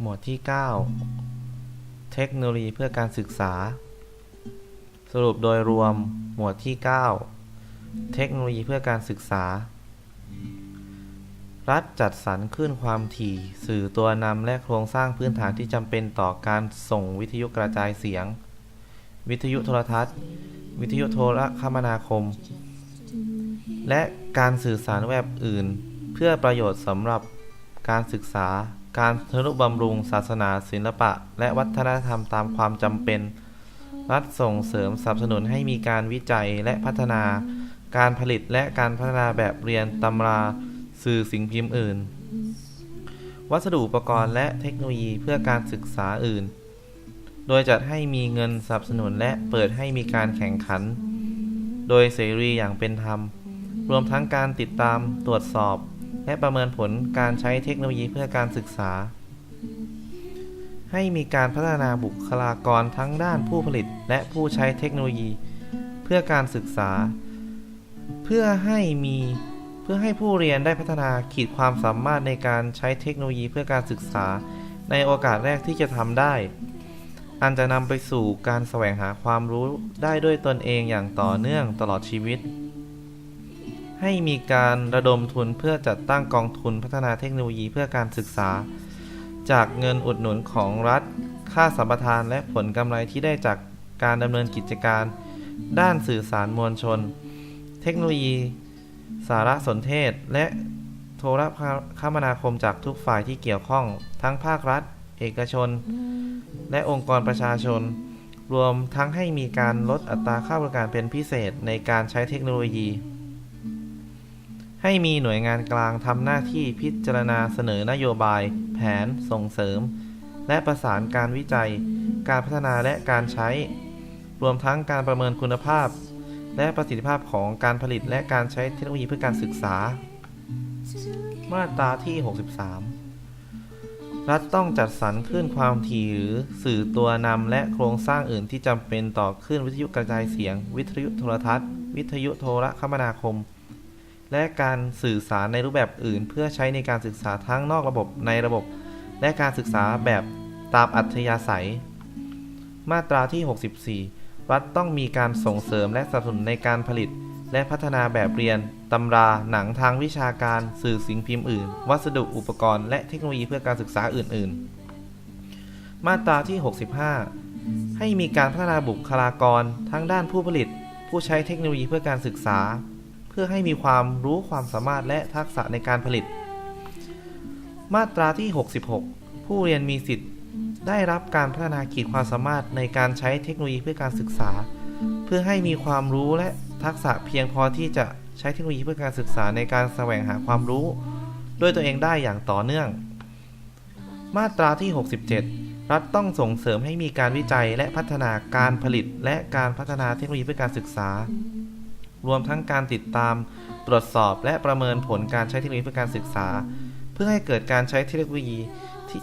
หมวดที่ 9 เทคโนโลยีเพื่อการศึกษา สรุปโดยรวมหมวดที่ 9 เทคโนโลยีเพื่อการศึกษา รัฐจัดสรรขึ้นความถี่ สื่อตัวนำและโครงสร้างพื้นฐานที่จำเป็นต่อการส่งวิทยุกระจายเสียง วิทยุโทรทัศน์ วิทยุโทรคมนาคม และการสื่อสารแวบอื่น เพื่อประโยชน์สำหรับการศึกษา การทนุบำรุงศาสนาศิลปะ และวัฒนธรรมตามความจำเป็น รัฐส่งเสริมสนับสนุนให้มีการวิจัยและพัฒนา การผลิตและการพัฒนาแบบเรียนตำราสื่อสิ่งพิมพ์อื่น วัสดุอุปกรณ์และเทคโนโลยีเพื่อการศึกษาอื่น โดยจัดให้มีเงินสนับสนุนและเปิดให้มีการแข่งขัน โดยเสรีอย่างเป็นธรรม รวมทั้งการติดตามตรวจสอบ และประเมินผลการใช้เทคโนโลยีเพื่อการศึกษา ให้มีการพัฒนาบุคลากรทั้งด้านผู้ผลิตและผู้ใช้เทคโนโลยี เพื่อการศึกษา เพื่อให้มีเพื่อให้ผู้เรียนได้พัฒนาขีดความสามารถในการใช้เทคโนโลยีเพื่อการศึกษา ในโอกาสแรกที่จะทำได้ อันจะนำไปสู่การแสวงหาความรู้ได้ด้วยตนเองอย่างต่อเนื่องตลอดชีวิต ให้มีการระดมทุนเพื่อจัดตั้งกองทุนพัฒนาเทคโนโลยีเพื่อการศึกษา จากเงินอุดหนุนของรัฐ ค่าสัมปทานและผลกำไรที่ได้จากการดำเนินกิจการ ด้านสื่อสารมวลชน เทคโนโลยี สารสนเทศ และโทรคมนาคมจากทุกฝ่ายที่เกี่ยวข้อง ทั้งภาครัฐ เอกชน และองค์กรประชาชน รวมทั้งให้มีการลดอัตราค่าบริการเป็นพิเศษในการใช้เทคโนโลยี ให้มีหน่วยงานกลางทำหน้าที่พิจารณาเสนอนโยบาย แผน ส่งเสริม และประสานการวิจัย การพัฒนาและการใช้ รวมทั้งการประเมินคุณภาพ และประสิทธิภาพของการผลิตและการใช้เทคโนโลยีเพื่อการศึกษา มาตราที่ 63 รัฐต้องจัดสรรคลื่นความถี่หรือสื่อตัวนำและโครงสร้างอื่นที่จำเป็นต่อคลื่นวิทยุกระจายเสียง วิทยุโทรทัศน์ วิทยุโทรคมนาคม และการสื่อสารในรูปแบบอื่น เพื่อใช้ในการศึกษาทั้งนอกระบบในระบบ และการศึกษาแบบตามอัธยาศัย มาตราที่ 64 รัฐต้องมีการส่งเสริมและสนับสนุนในการผลิต และพัฒนาแบบเรียนตำราหนังทางวิชาการสื่อสิ่งพิมพ์อื่น วัสดุอุปกรณ์และเทคโนโลยีเพื่อการศึกษาอื่น ๆ มาตราที่ 65 ให้มีการพัฒนาบุคลากรทั้งด้านผู้ผลิต ผู้ใช้เทคโนโลยีเพื่อการศึกษา พื่อให้มีความรู้ความสามารถและทักษะในการผลิต มาตราที่ 66 ผู้เรียนมีสิทธิ์ ได้รับการพัฒนาขีดความสามารถในการใช้เทคโนโลยีเพื่อการศึกษา เพื่อให้มีความรู้และทักษะเพียงพอที่จะใช้เทคโนโลยีเพื่อการศึกษาในการแสวงหาความรู้ ด้วยตัวเองได้อย่างต่อเนื่อง มาตราที่ 67 รัฐต้องส่งเสริมให้มีการวิจัยและพัฒนาการผลิต และการพัฒนาเทคโนโลยีเพื่อการศึกษา รวมทั้งการติดตามตรวจสอบและประเมินผลการใช้เทคโนโลยีเพื่อการศึกษา เพื่อให้เกิดการใช้เทคโนโลยีที่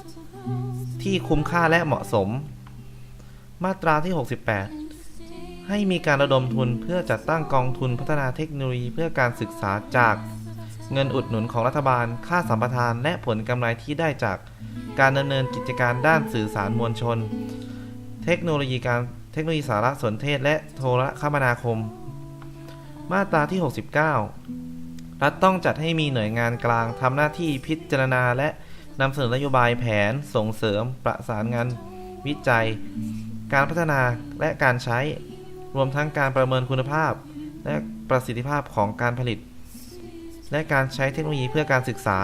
ที่คุ้มค่าและเหมาะสม มาตราที่ 68 ให้มีการระดมทุนเพื่อจัดตั้งกองทุนพัฒนาเทคโนโลยีเพื่อการศึกษาจากเงินอุดหนุนของรัฐบาล ค่าสัมปทาน และผลกำไรที่ได้จากการดำเนินกิจการด้านสื่อสารมวลชน เทคโนโลยีการเทคโนโลยีสารสนเทศและโทรคมนาคม มาตราที่ 69 รัฐต้องจัดให้มีหน่วยงานกลางทำหน้าที่พิจารณาและนำเสนอนโยบายแผนส่งเสริมประสานงานวิจัย การพัฒนาและการใช้ รวมทั้งการประเมินคุณภาพ และประสิทธิภาพของการผลิต และการใช้เทคโนโลยีเพื่อการศึกษา